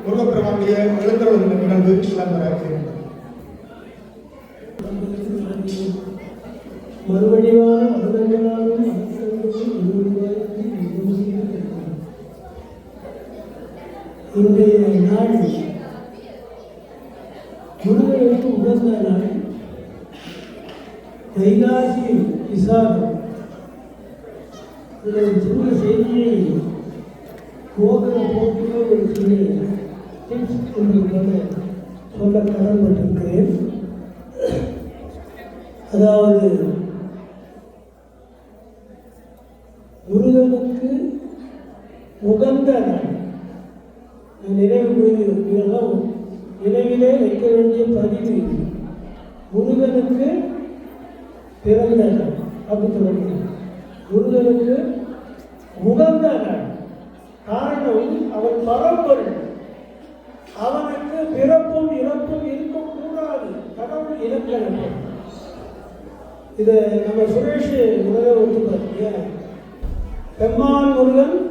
முருகப்பெருமானுடைய எழுந்தருள் நிகழ்வு இடம்பெற இருக்கிறது மறுவடிவான மருதங்களாலும் இன்றைய நாள் முருகனுக்கு உகந்த நாள் கைலாசி விசாகம் இதில் ஒரு சின்ன செய்தியை போகிற போக்கிலே ஒரு சிறிய டிப்ஸ் உங்களுக்கு சொல்ல கடன்பட்டிருக்கிறேன் அதாவது முருகனுக்கு உகந்த நினைவு கூறி- நினைவிலே வைக்க வேண்டிய பதிவு முருகனுக்கு பிறந்த நாள் அப்படி சொல்லணும் முருகனுக்கு உகந்த நாள் காரணம் அவன் பரம்பொருள். அவனுக்கு பிறப்பும் இறப்பும் இருக்கக்கூடாது. கடவுள் இறக்கணும் இதை நம்ம சுரேஷ் முதல்ல ஒத்துப்பார். பெம்மான் முருகன்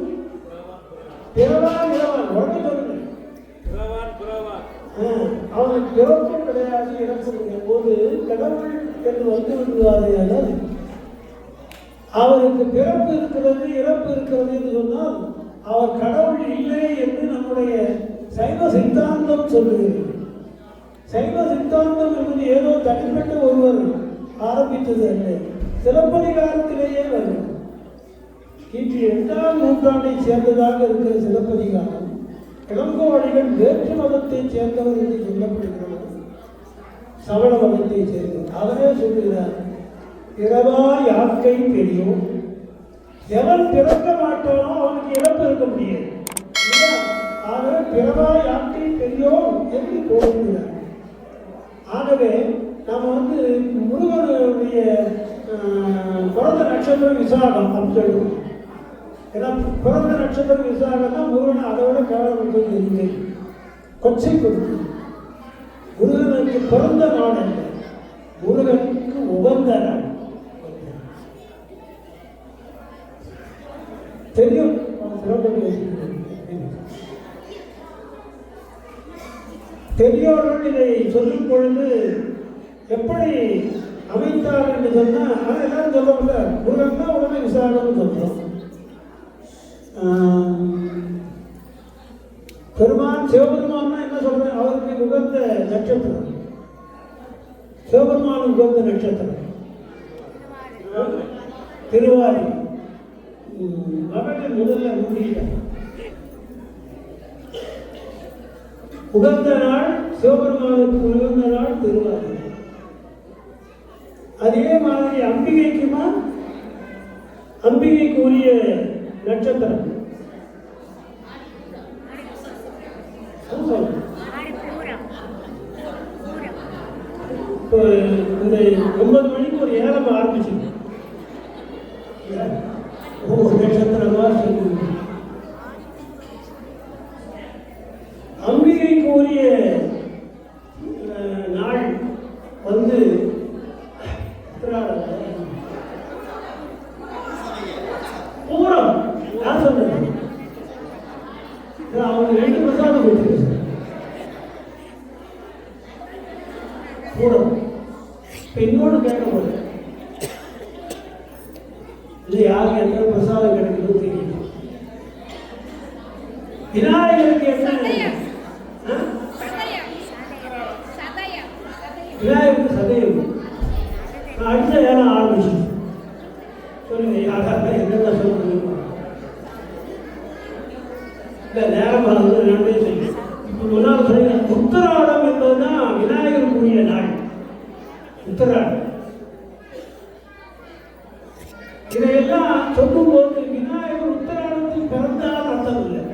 பிறவான் இறவான் உடனே சொல்லுங்க. அவனுக்கு பிறப்பும் கிடையாது இறப்பும் கிடையாது போது கடவுள் என்று வந்து விடுவாரையானால் அவருக்கு பிறப்பு இருக்கிறது இறப்பு இருக்கிறது என்று சொன்னால் அவர் கடவுள் இல்லை என்று நம்முடைய சைவ சித்தாந்தம் சொல்லுகிறது. சைவ சித்தாந்தம் என்பது ஏதோ தனிப்பட்ட ஒருவர் ஆரம்பித்தது அல்ல. சிலப்பதிகாரத்திலேயே வரும் கிபி எட்டாம் நூற்றாண்டை சேர்ந்ததாக இருக்கிற சிலப்பதிகாரம். இளங்கோவடிகள் வேற்று மதத்தை சேர்ந்தவர் என்று சொல்லப்படுகிறார் சமண மதத்தை சேர்ந்தவர். அவரே சொல்லுகிறார் பிறவா யாக்கை பெரியோம் எவன் பிறக்க மாட்டானோ அவனுக்கு இழப்பு இருக்க முடியாது. ஆகவே பிறவா யாக்கை பெரியோம் என்று போடுகிறார் ஆகவே நாம் வந்து முருகனுடைய ஆஹ், பிறந்த நட்சத்திரம் விசாகம் அப்படின்னு சொல்லுவோம். ஏன்னா பிறந்த நட்சத்திரம் விசாரணை தான் முருகனை அதை விட கேவலப்படுறது இல்லை கொச்சை கொடுத்து. முருகனுக்கு பிறந்த நாடு முருகனுக்கு உகந்த நாடு தெரியும். பெரியோர்கள் இதை சொல்லும் பொழுது எப்படி அமைத்தார் என்று சொன்னால் ஆனால் எல்லாரும் சொல்லுவாங்க முருகன் தான் உடனே விசாரணைன்னு சொல்றோம். பெருமான் சிவபெருமான் என்ன சொல்றேன்? அவருக்கு உகந்த நட்சத்திரம். சிவபெருமான் உகந்த நட்சத்திரம். திருவாரி. ம், மகளிர் முதல்ல முடியல உகந்த நாள் சிவபெருமானுக்கு உகந்த நாள் திருவாரி. அதே மாதிரி அம்பிகைக்குமா? அம்பிகைக்கு உரிய நட்சத்திரம் சொல்லுங்க. இப்போ இந்த ஒன்பது மணிக்கு ஒரு ஏலம் ஆரம்பிச்சு ஒவ்வொரு நட்சத்திரமா சொல்லுங்க அம்பிகைக்கு உரிய அஹ், நாள் வந்து உத்திராடம். பூரம் யார் சொன்னது நான் அவங்க ரெண்டு பிரசாதம் கொடுத்துருக்கேன் பூரம் இப்போ இன்னொன்று கேட்க போகிறேன் இது யாருக்கு எத்தனை பிரசாதம் கிடைக்குதுன்னு தெரியல விநாயகருக்கு என்ன ஆ? விநாயகருக்கு சதயம் நான் அடுத்த ஏலம் ஆரம்பிச்சு சொல்லுங்க யாராவது என்னென்ன சொல்லுங்க இல்லை நேரம் வந்து ரெண்டே சொல்லி இப்போ முன்னால் சொல்லி உத்தராடம் என்பதுதான் விநாயகருக்குரிய நாள் உத்தராடம் இதையெல்லாம் சொல்லும்போது விநாயகர் உத்தராடத்தில் பிறந்தால் அர்த்தம் இல்லை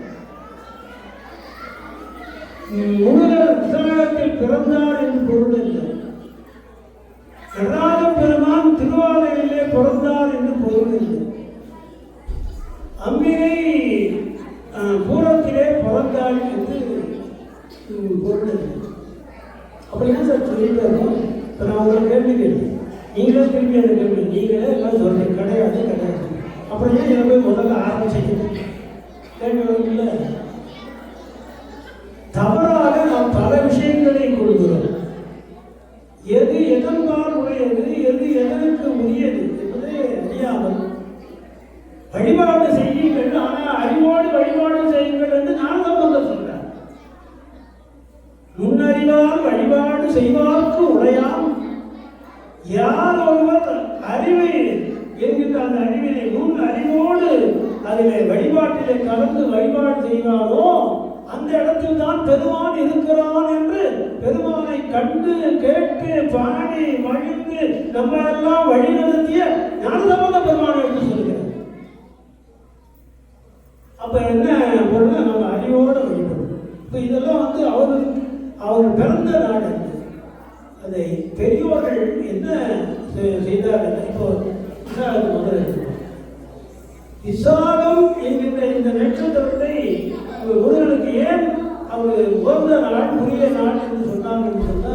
முருகர் உத்தராடத்தில் பிறந்தார் என்று பொருள் இல்லை நடராஜ பெருமான் திருவாலையிலே பிறந்தார் என்று பொருள் இல்லை அம்பிகை அஹ், பூரத்திலே பிறந்தாள் என்று ம், பொருள் இல்லை அப்படின்னா சார் சொல்லிட்டு இருக்கோம் இப்போ நான் உங்களை கேள்வி கேட்டேன் நீங்களே திருப்பி அந்த கேள்வி நீங்களே எல்லாம் சொல்றீங்க கிடையாது கிடையாது அப்புறம் ஏன் இதை போய் முதல்ல ஆரம்பிச்சிங்க கேள்வி வரும்ல தவறாக நாம் பல விஷயங்களை கொள்கிறோம். எது எதன்பால் உடையது எது எதற்கு உரியது என்பதை அறியாமல் வழிபாடு செய்யுங்கள். ஆனால் அறிவோடு வழிபாடு செய்யுங்கள் என்று நான் சம்பந்தம் சொல்றேன் நுண்ணறிவால் வழிபாடு செய்வார்க்கு உடையாம். யார் ஒருவர் அறிவை என்கின்ற அந்த அறிவினை. முன் அறிவோடு அதிலே வழிபாட்டிலே கலந்து வழிபாடு செய்வாரோ அந்த இடத்தில் தான் பெருமான் இருக்கிறான் என்று பெருமானை கண்டு கேட்டு பாடி மகிழ்ந்து நம்ம எல்லாம் வழிநடத்திய ஞானசம்பந்த பெருமான் என்று சொல்கிறார். அப்ப என்ன பொருள் நம்ம அறிவோடு வழிபடும் இப்ப இதெல்லாம் வந்து அவர் அவர் பிறந்த நாடு அதை. பெரியோர்கள் என்ன செய்தார்கள்? இப்போ முதல். முதல்ல என்கின்ற இந்த நட்சத்திரத்தை முருகனுக்கு ஏன் அவர் உகந்த நாள் உரிய நாள் என்று சொன்னாங்கன்னு சொன்னா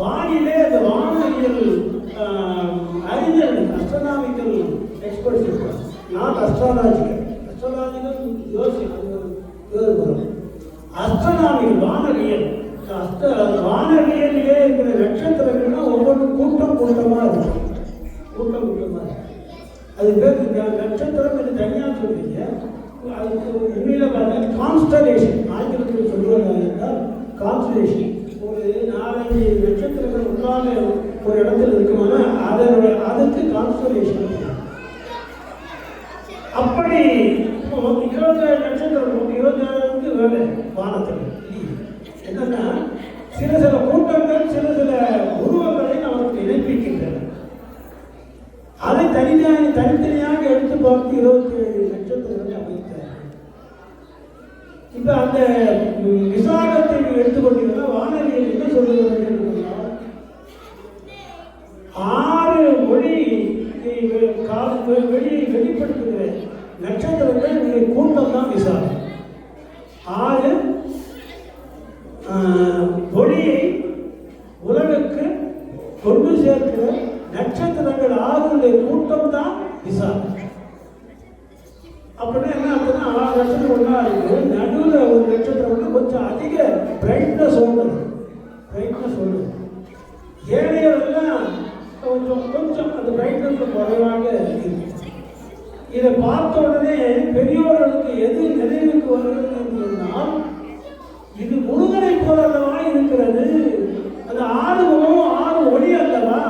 வானிலே அந்த வானியல் அறிஞர்கள் அஸ்ட்ரானாமிக்கல் எக்ஸ்பர்ட்ஸ் இருக்காங்க நாட் அஸ்ட்ராலாஜிக்கல் அஸ்ட்ராலாஜிக்கல் யோசிக்கிறோம் அஸ்ட்ரானாமிக்கல் வானவியல். இந்த அஸ்த வானவியலிலே இருக்கிற நட்சத்திரங்கள்னா ஒவ்வொரு கூட்டம் கூட்டமாக கூட்டம் கூட்டமாக இருக்கும். அது பேர் இந்த நட்சத்திரம் என்று தனியாக சொல்றீங்க. அதுக்கு உண்மையில் பார்த்தா கான்ஸ்டலேஷன் ஆங்கிலத்தில் சொல்வதாக இருந்தால் கான்ஸ்டலேஷன் ஒரு நாலஞ்சு நட்சத்திரங்கள் ஒன்றாக ஒரு இடத்துல இருக்குமானா அதனுடைய அதுக்கு கான்ஸ்டலேஷன் அப்படி இப்போ இருபத்தேழு நட்சத்திரம் இருபத்தேழுக்கு வேலை வானத்தில். என்னன்னா சில சில கூட்டங்கள் சில சில அதை தனியாக தனித்தனியாக எடுத்து பார்த்து இருபத்தி ஏழு நட்சத்திரங்களை அமைத்தார் இப்ப அந்த விசாகத்தை எடுத்துக்கொண்டீங்கன்னா வானவியல் என்ன சொல்லுகிறது ஆறு மொழி வெளி வெளிப்படுத்துகிற நட்சத்திரங்கள் கூட்டம் தான் விசாரம் ஆறு தான் அப்படின்னா என்ன அப்படின்னா ஆறு நட்சத்திரம் ஒன்றா இருக்குது நடுவில் ஒரு நட்சத்திரம் வந்து கொஞ்சம் அதிக பிரைட்னஸ் ஒன்று பிரைட்னஸ் ஒன்று ஏழையெல்லாம் கொஞ்சம் கொஞ்சம் அந்த பிரைட்னஸ் குறைவாக இருக்கு. இதை பார்த்த உடனே பெரியோர்களுக்கு எது நினைவுக்கு வருகிறது என்று சொன்னால் இது முருகனை போல அல்லவா இருக்கிறது அந்த ஆறு முகமும் ஆறு ஒளி அல்லவா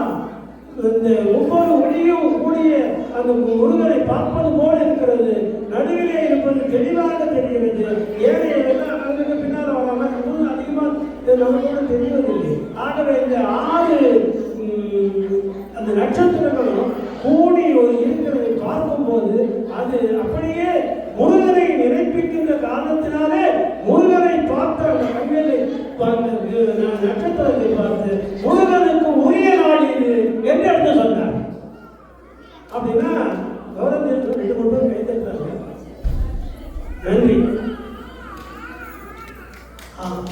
இந்த ஒவ்வொரு ஒளியும் கூடிய அந்த முருகனை பார்ப்பது போல இருக்கிறது நடுவிலே இருப்பது தெளிவாக தெரிகிறது ஏழை எல்லாம் அதுக்கு பின்னால் வராம முருகன் அதிகமாக நமக்கு தெரிவதில்லை ஆகவே இந்த ஆறு ம், அந்த நட்சத்திரங்களும் கூடி ஒரு இருக்கிறதை பார்க்கும்போது அது அப்படியே முருகனை நினைப்பிக்கின்ற காரணத்தினாலே முருகனை பார்த்த அந்த கண்களை பார்த்து ந- நட்சத்திரத்தை பார்த்து முருகனுக்கு உரிய நாள் இது என்று எடுத்து சொன்னார் அப்படின்னா கௌரவத்தில் ரெண்டு மூணு பேர் கைத்தட்டாங்க நன்றி ஆ. இது வேற நடக்குது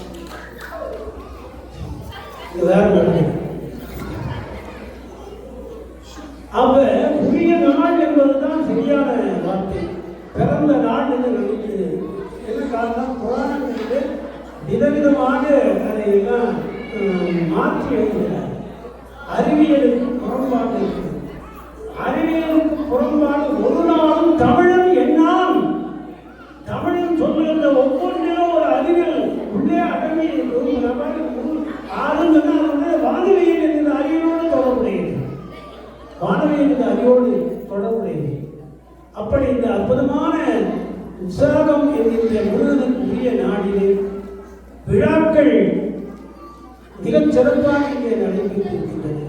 அப்ப உரிய நாள் என்பதுதான் சரியான வார்த்தை. பிறந்த நாள் என்று நினைக்கிறது என்ன காரணம்? புராணங்களிலே விதவிதமாக அதை எல்லாம் மாற்றி எழுதுகிறார். அறிவியலுக்கு புறம்பாடு இருக்கிறது. அறிவியலுக்கு புறம்பாடு ஒரு நாளும் தமிழன் எண்ணான் தமிழில் சொல்லுகின்ற ஒவ்வொன்றிலும் ஒரு அறிவியல் உள்ளே அடங்கி இருக்கும் இந்த மாதிரி ஒரு ஆளும் சொன்னால் அது வந்து வானவியல் என்கிற அறிவியலோடு தொடர்புடையது வானவியல் என்ற அறிவோடு தொடர்புடையது. அப்படி இந்த அற்புதமான உற்சாகம் என்கின்ற முருகனுக்கு நாடிலே விழாக்கள் மிகச் சிறப்பாக இங்கே நடைபெற்றிருக்கின்றது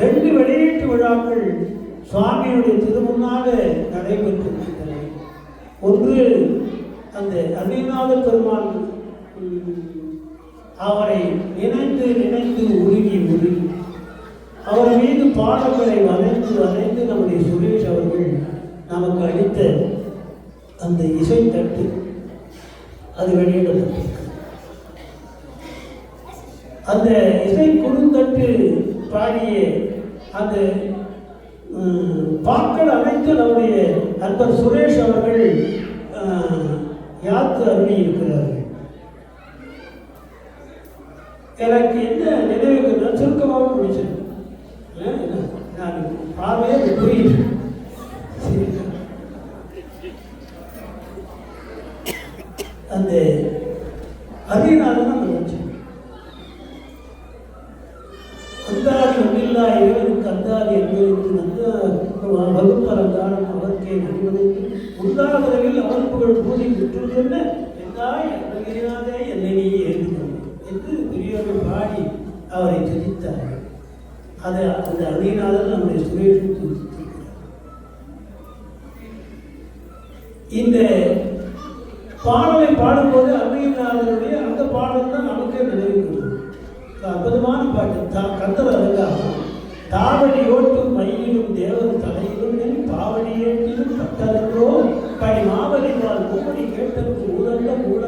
ரெண்டு வெளியீட்டு விழாக்கள் சுவாமியுடைய திருமுன்னாக நடைபெற்றிருக்கின்றன. ஒன்று அந்த அருணாத பெருமான் அவரை நினைந்து நினைந்து உருகி உருகி அவர் மீது பாடங்களை வர அப்போது வரைந்து நம்முடைய சுரேஷ் அவர்கள் நமக்கு அளித்த அந்த இசை தட்டு அது வெளியிடப்பட்டிருக்கு அந்த இசை குறுந்தட்டு பாடிய அந்த பாக்கள் அனைத்து நம்முடைய அன்பர் சுரேஷ் அவர்கள் யாத்து அருளி இருக்கிறார்கள். எனக்கு என்ன நினைவுக்கு சுருக்கமாக பிடிச்சிருக்கு claro ele, இந்த பாடலை பாடும்போது அன்னையினாருடைய அந்த பாடல் தான் நமக்கே நினைவுகிறது அற்புதமான பாட்டு தான் கத்தர் அதுக்காகும் தாவடியோட்டும் மயிலும் தேவன் தலையிலும் பாவடியேட்டிலும் பட்டதோ படி மாவடினால் கோடி கேட்டது உதந்த கூட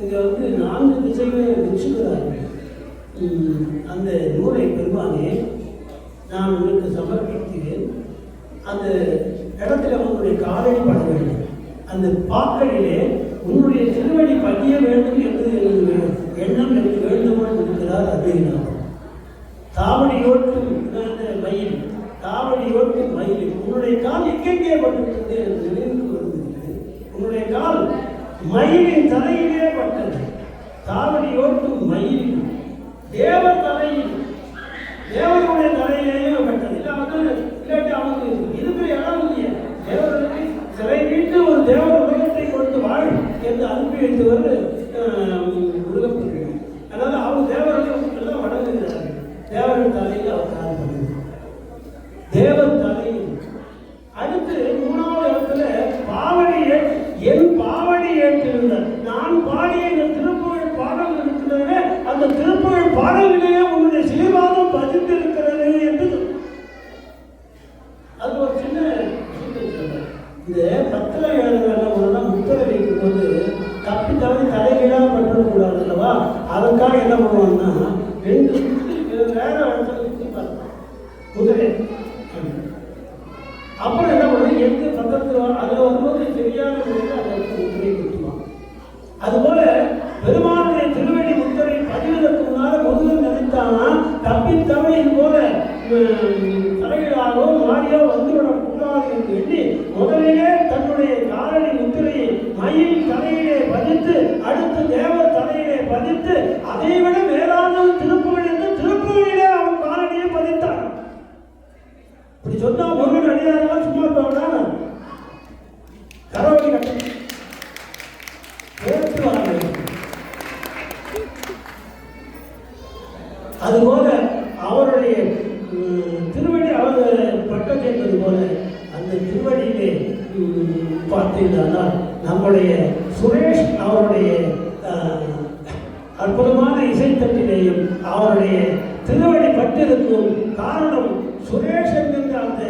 இங்கே வந்து நான்கு திசையுமே விச்சுகிறார்கள் அந்த நூலை பெருமானே நான் உங்களுக்கு சமர்ப்பிக்கிறேன். அந்த இடத்துல உங்களுடைய காலடி பட வேண்டும். அந்த பாக்களிலே உன்னுடைய திருவடி பட்டிய வேண்டும் என்று எண்ணம் எனக்கு வேண்டுமான் இருக்கிறார் அப்படின்னா தாவடியோட்டு மயில் தாவடியோட்டு மயில் உன்னுடைய கால் எங்கெங்கே பட்டிருக்கிறது என்று நினைவுக்கு வருகிறது. உன்னுடைய கால் மயிலின் தலையிலே பட்டது. தாவடியோட்டு மயில் தேவ தலையில் தேவனுடைய தலையிலேயே பட்டது. இல்லை வந்து இல்லாட்டி அவனுக்கு இதுக்கு இடம் இல்லையே. தேவர்களுக்கு சிறை வீட்டு ஒரு தேவ உலகத்தை கொடுத்து வாழ் என்று அனுப்பி வைத்தவர் இருக்கிறது போல அந்த திருவடியிலே பார்த்தீங்கன்னால் நம்முடைய சுரேஷ் அவருடைய அற்புதமான இசைத்தட்டிலேயும் அவருடைய திருவடி பட்டிருக்கும் காரணம் சுரேஷ் என்கின்ற அந்த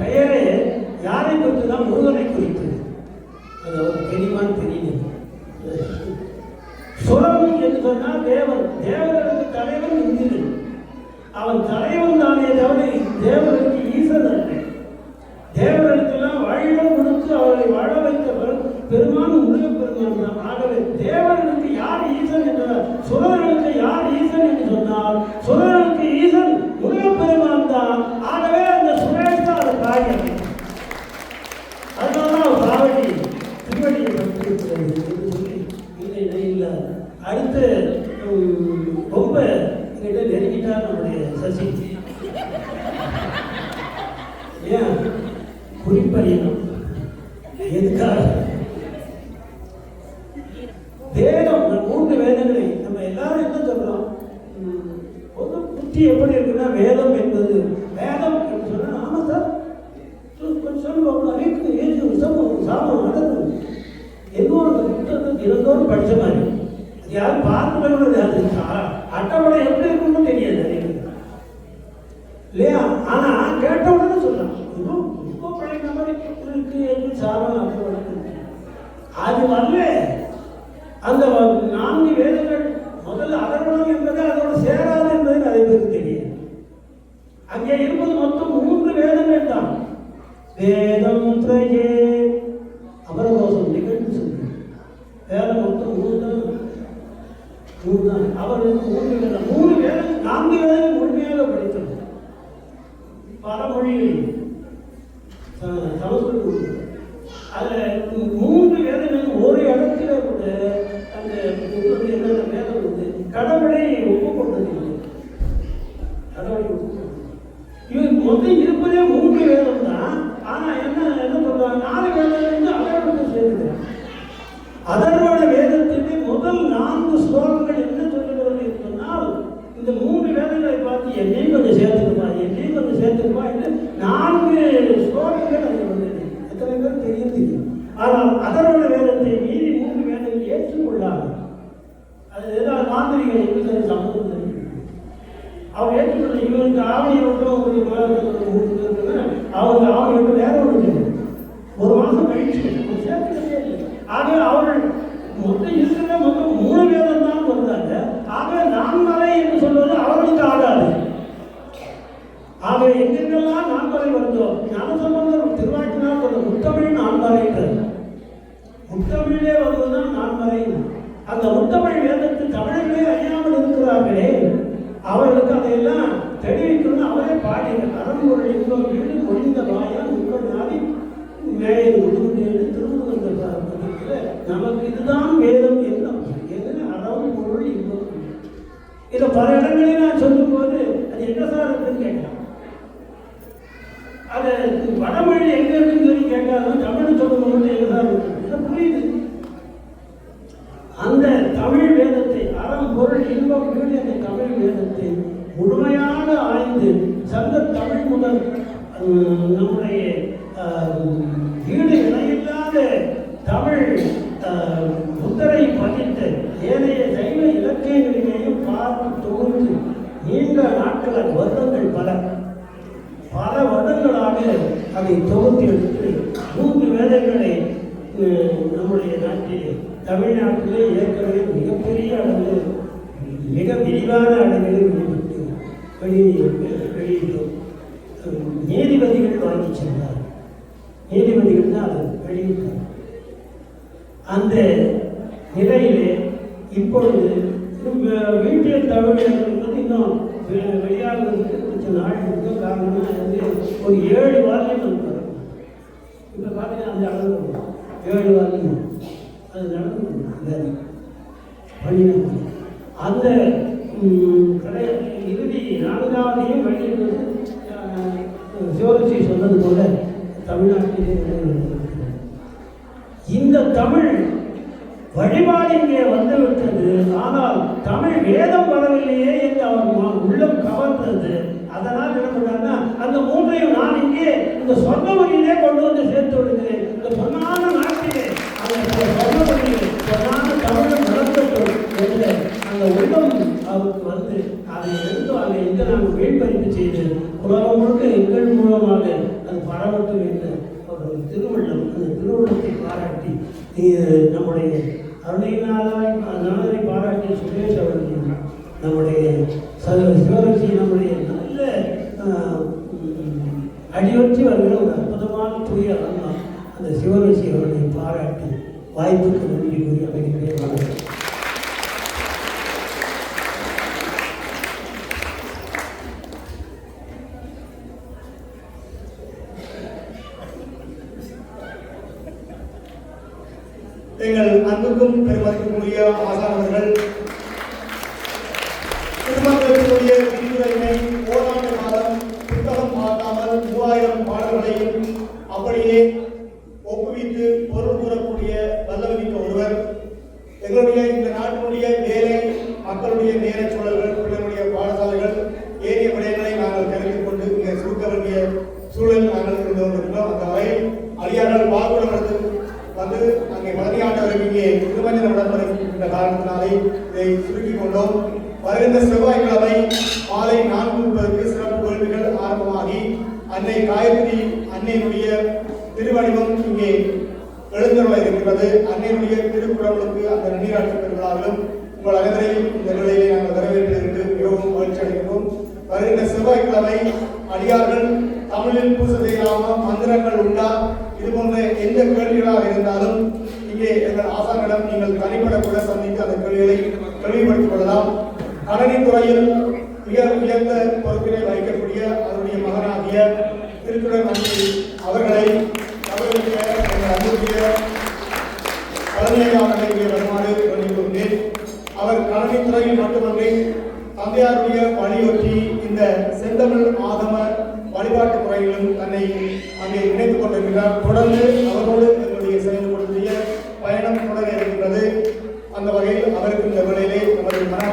பெயரே யாரை குறித்து தான் முருகனை குறித்து அது அவர் தெரியுமான்னு சுரம் என்று சொன்னால் தேவன். தேவனுக்கு தலைவன் இந்திரன் அவன் தலைவன் தானே தவிர Hallelujah. மொத்தம் இருக்கிற மொத்தம் மூணு வேதம் தான் வருகிறாங்க ஆக நாம் வரை என்று சொல்வது அவர்களுக்கு ஆகாது. ஆக எங்கெங்கெல்லாம் நாம் வரை வருதோ ஞானசம்பந்தர் திருவாக்கினால் சொல்ற முத்தமிழ் நான் வரைன்றது முத்தமிழிலே வருவதுதான் நான் வரை அந்த முத்தமிழ் வேதத்து தமிழிலே அறியாமல் இருக்கிறார்களே அவர்களுக்கு அதையெல்லாம் தெரிவிக்கணும்னு அவரே பாடினார் அறநூறு வழி சென்றார். நீதிபதிகள் தான் அதை வெளியிட்டார். அந்த நிலையிலே இப்பொழுது வீட்டில் தமிழர்கள் என்பது இன்னும் வெளியாகிறதுக்கு கொஞ்சம் நாள் இருக்கோ காரணமாக வந்து ஒரு ஏழு வாரியம் நமக்கு இப்போ பார்த்தீங்கன்னா அந்த அளவு ஏழு வாரியம் அது நடந்து அந்த அந்த கூட தமிழ்நாட்டிலே இந்த தமிழ் வழிபாடு இங்கே வந்துவிட்டது ஆனால் தமிழ் வேதம் வரவில்லையே என்று அவர் உள்ளம் கவர்ந்தது. அதனால் என்ன பண்ணார்னா அந்த மூன்றையும் நான் இங்கே இந்த சொந்த மொழியிலே கொண்டு வந்து சேர்த்து விடுகிறேன். எங்கள் அன்புக்கும் பெருமதிக்குரிய ஆசானவர்கள் திருமணத்திற்குரிய விரிவுரையினை ஓராண்டு காலம் புத்தகம் மாற்றாமல் மூவாயிரம் பாடல்களையும் அப்படியே இதை சுருக்கிக் கொண்டோம். வருகின்ற செவ்வாய்க்கிழமை மாலை நான்கு முப்பதுக்கு சிறப்பு கேள்விகள் ஆரம்பமாகி அன்னை காயத்ரி அன்னையினுடைய திருவடிவம் இங்கே எழுந்தருள இருக்கிறது அன்னையினுடைய திருக்குறளுக்கு அந்த நன்னீராட்டு பெருவிழாவிலும் உங்கள் அனைவரையும் இந்த நிலையிலே நாங்கள் வரவேற்று மிகவும் மகிழ்ச்சி அடைகிறோம் வருகின்ற செவ்வாய்க்கிழமை அடியார்கள் தமிழில் பூச செய்யாம மந்திரங்கள் உண்டா? இது போன்ற எந்த கேள்விகளாக இருந்தாலும் இங்கே எங்கள் ஆசானிடம் நீங்கள் தனிப்பட கூட சந்தித்து அந்த கேள்விகளை தெளிவுபடுத்திக் கொள்ளலாம் கணனித்துறையில் மிக உயர்ந்த பொறுப்பினை வகிக்கக்கூடிய அவருடைய மகனாகிய திருக்குறள் நன்றி அவர்களை அவர்களுடைய எங்கள் அன்புடைய தலைமையாக இங்கே வருமாறு வேண்டிக்கொண்டேன் அவர் கல்வித்துறையில் மட்டுமன்றி தந்தையாருடைய வழியொற்றி இந்த செந்தமிழ் ஆதம வழிபாட்டு முறையிலும் தன்னை அங்கே இணைத்துக் கொண்டிருக்கிறார். தொடர்ந்து அவரோடு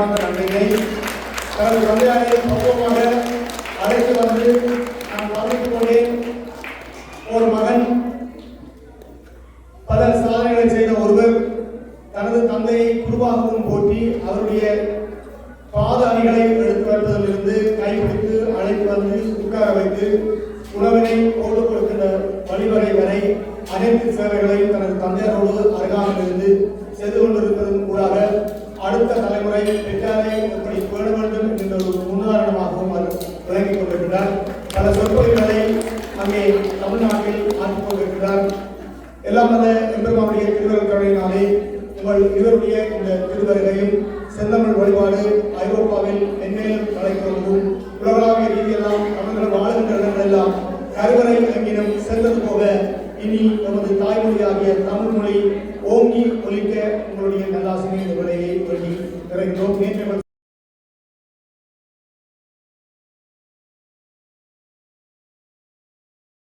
மனமார்ந்த நன்றியை தனது தந்தையாரை பக்குவமாக அழைத்து வந்து நான் கவனித்துக் கொண்டேன். ஒரு மகன் பல சாதனைகளை செய்த ஒருவர் தனது தந்தையை குருவாகவும் போற்றி அவருடைய பாத அணிகளை எடுத்து வருவதிலிருந்து கைப்பிடித்து அழைத்து வந்து உட்கார வைத்து உணவினை போட்டு கொடுக்கின்ற வழிவகை வரை அனைத்து சேவைகளையும் தனது தந்தையரோடு அருகாமல் இருந்து செய்து கொண்டிருப்பதன் கூடாக அடுத்த தலைமுறை பெற்றாரை எப்படி பேண வேண்டும் என்ற ஒரு முன்னுதாரணமாகவும் அவர் விளங்கிக் கொண்டிருக்கிறார். பல சொற்பொழிவுகளை அங்கே தமிழ்நாட்டில் ஆற்றிக் கொண்டிருக்கிறார். எல்லாம் வல்ல எம்பெருமானுடைய திருவருக்கருணையினாலே உங்கள் இவருடைய இந்த திருவருகையும் செந்தமிழ் வழிபாடு ஐரோப்பாவில் மென்மேலும் தலைக்கிறதும் உலகளாவிய ரீதியெல்லாம் அவர்கள் வாழ்கின்ற இடங்கள் எல்லாம் கருவறை அங்கினம் சென்றது போக இனி நமது தாய்மொழியாகிய தமிழ் மொழி ஓங்கி ஒழிக்க உங்களுடைய நல்லாசிரியர் இந்த விலையை வேண்டி நிறைந்தோம் நேற்று